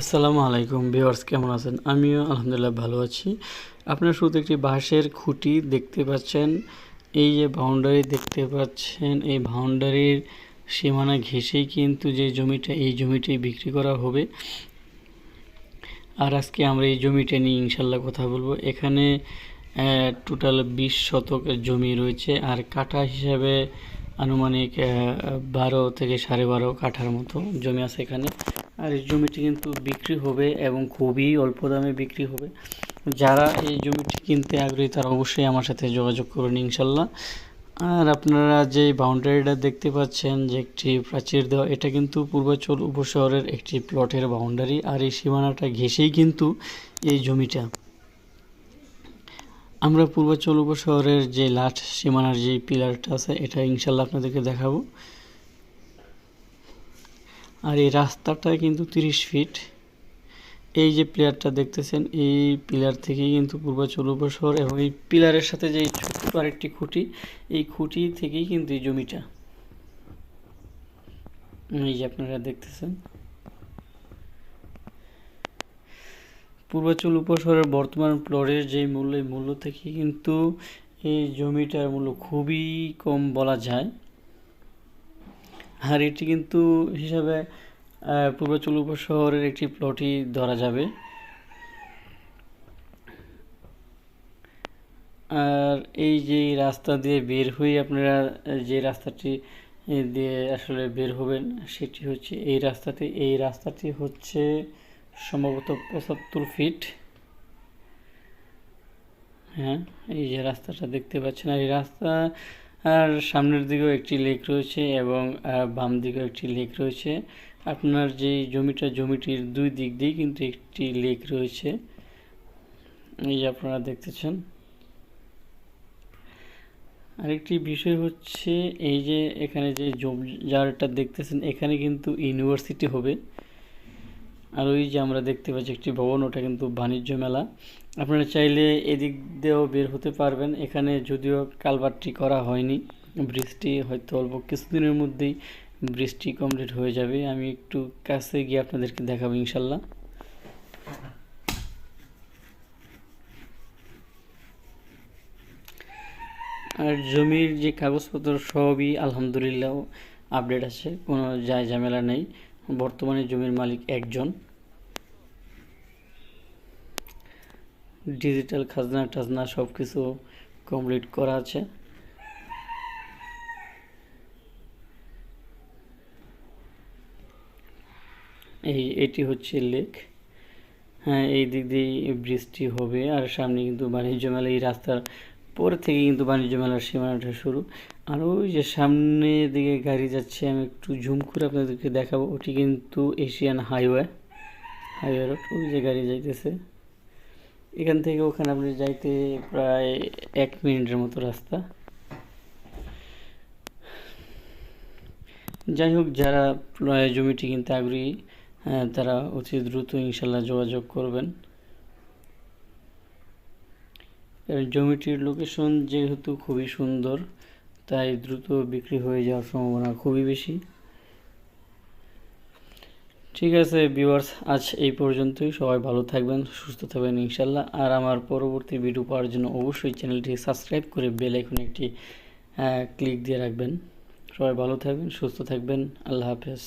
আসসালামু আলাইকুম ভিউয়ার্স, কেমন আছেন? আমিও আলহামদুলিল্লাহ ভালো আছি। আপনারা শুধু একটি বাঁশের খুঁটি দেখতে পাচ্ছেন, এই যে বাউন্ডারি দেখতে পাচ্ছেন, এই বাউন্ডারির সীমানা ঘেঁষেই কিন্তু যে জমিটা, এই জমিটি বিক্রি করা হবে। আর আজকে আমরা এই জমিটা নিয়ে ইনশাল্লাহ কথা বলব। এখানে টোটাল বিশ শতকের জমি রয়েছে, আর কাঠা হিসাবে আনুমানিক বারো থেকে সাড়ে বারো কাঠার মতো জমি আছে এখানে। আর এই জমিটি কিন্তু বিক্রি হবে এবং খুবই অল্প দামে বিক্রি হবে। যারা এই জমিটি কিনতে আগ্রহী, তারা অবশ্যই আমার সাথে যোগাযোগ করবেন ইনশাল্লাহ। আর আপনারা যে বাউন্ডারিটা দেখতে পাচ্ছেন যে একটি প্রাচীর দেওয়া, এটা কিন্তু পূর্বাচল উপশহরের একটি প্লটের বাউন্ডারি আর এই সীমানাটা ঘেঁষেই কিন্তু এই জমিটা। আমরা পূর্বাচল উপশহরের যে লাস্ট সীমানার যে পিলারটা আছে, এটা ইনশাল্লাহ আপনাদেরকে দেখাবো। আর এই রাস্তাটা কিন্তু তিরিশ ফিট এই যে প্লেয়ারটা দেখতেছেন, এই পিলার থেকেই কিন্তু পূর্বাচল উপশহর এবং এই পিলারের সাথে যে ছোট্ট আরেকটি খুঁটি, এই খুঁটি থেকেই কিন্তু এই জমিটা। এই যে আপনারা দেখতেছেন। পূর্বাচল উপশহরের বর্তমান প্লটের যে মূল্য মূল্য থেকে কিন্তু এই জমিটার মূল্য খুবই কম বলা যায়। আর এটি কিন্তু হিসাবে পূর্বাচল উপশহরের একটি প্লটই ধরা যাবে। আর এই যে রাস্তা দিয়ে বের হয়ে আপনারা, যে রাস্তাটি দিয়ে আসলে বের হবেন, সেটি হচ্ছে এই রাস্তাটি এই রাস্তাটি হচ্ছে সম্ভবত পঁচাত্তর ফিট। হ্যাঁ এই যে রাস্তাটা দেখতে পাচ্ছেন। আর এই রাস্তা আর সামনের দিকেও একটি লেক রয়েছে এবং বাম দিকেও একটি লেক রয়েছে। আপনার যে জমিটা, জমিটির দুই দিক দিয়ে কিন্তু একটি লেক রয়েছে। এই যে আপনারা দেখতেছেন। আরেকটি বিষয় হচ্ছে, এই যে এখানে যে জমিদারটা দেখতেছেন, এখানে কিন্তু ইউনিভার্সিটি হবে। আর ওই যে আমরা দেখতে পাচ্ছি একটি ভবন, ওটা কিন্তু বাণিজ্য মেলা। আপনারা চাইলে এদিক দিয়েও বের হতে পারবেন। এখানে যদিও কালবারটি করা হয়নি, বৃষ্টি হয়তো অল্প কিছুদিনের মধ্যেই বৃষ্টি কমপ্লিট হয়ে যাবে। আমি একটু কাছে গিয়ে আপনাদেরকে দেখাবো ইনশাল্লাহ। আর জমির যে কাগজপত্র সবই আলহামদুলিল্লাহ আপডেট আছে, কোনো যায় ঝামেলা নেই। বর্তমানে জমির মালিক একজন। ডিজিটাল খাজনা টাজনা সব কিছু কমপ্লিট করা আছে। এই, এটি হচ্ছে লেক। হ্যাঁ এই দিক দিয়ে বৃষ্টি হবে। আর সামনে কিন্তু বাণিজ্য মেলা এই রাস্তার পরে থেকে কিন্তু বাণিজ্য মেলার সীমানাটা শুরু। আর ওই যে সামনের দিকে গাড়ি যাচ্ছে আমি একটু ঝুম করে আপনাদেরকে দেখাবো। ওটি কিন্তু এশিয়ান হাইওয়ে হাইওয়ে রোড ওই যে গাড়ি যাইতেছে। এখান থেকে ওখানে আপনি যাইতে প্রায় এক মিনিটের মতো রাস্তা। যাই হোক যারা জমিটি কিনতে আগ্রহী হ্যাঁ, তারা অতি দ্রুত ইনশাল্লাহ যোগাযোগ করবেন। জমিটির লোকেশন যেহেতু খুবই সুন্দর, তাই দ্রুত বিক্রি হয়ে যাওয়ার সম্ভাবনা খুবই বেশি। ঠিক আছে ভিউয়ার্স আজ এই পর্যন্তই। সবাই ভালো থাকবেন, সুস্থ থাকবেন ইনশাল্লাহ আর আমার পরবর্তী ভিডিও পাওয়ার জন্য অবশ্যই চ্যানেলটি সাবস্ক্রাইব করে বেল আইকনে একটি ক্লিক দিয়ে রাখবেন। সবাই ভালো থাকবেন, সুস্থ থাকবেন। আল্লাহ হাফেজ।